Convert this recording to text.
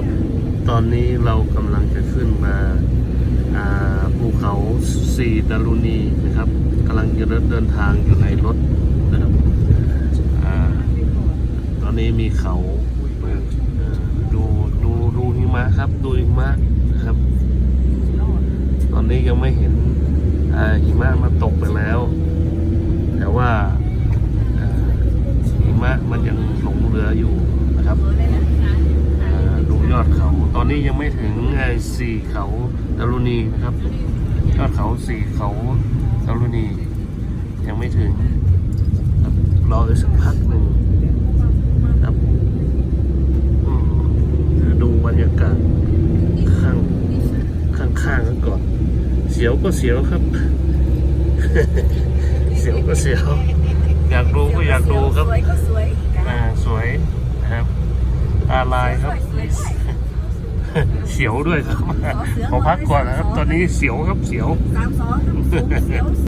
ับตอนนี้เรากำลังจะขึ้นมาภูเขาสีดารุณีนะครับกำลังจะเดินทางอยู่ในรถนะครับอตอนนี้มีเขาดูดูดูหิมะครับดูหิมะนะครับ ตอนนี้ยังไม่เห็นหิมะมาตกไปแล้ว แต่ว่าอ่าหิมะมันยังหลงเหลืออยู่นะครับอ่าดูยอดเขา ตอนนี้ยังไม่ถึงไอ้สี่เขาดารุณีนะครับยอดเขาสี่เขาดารุณี ยังไม่ถึงครับรออีกสักพักหนึ่งครับอืมเดี๋ยวดูบรรยากาศข้างข้างๆกันก่อน เสียวก็เสียวครับ เสียวก็เสียว อยากดูก็อยากดูครับสวยก็สวยอ่าสวยนะครับตาลายครับสวยด้วย เสียวด้วยครับขอพักก่อนนะครับ ตอนนี้เสียวครับเสียว สามสองสูงเสียว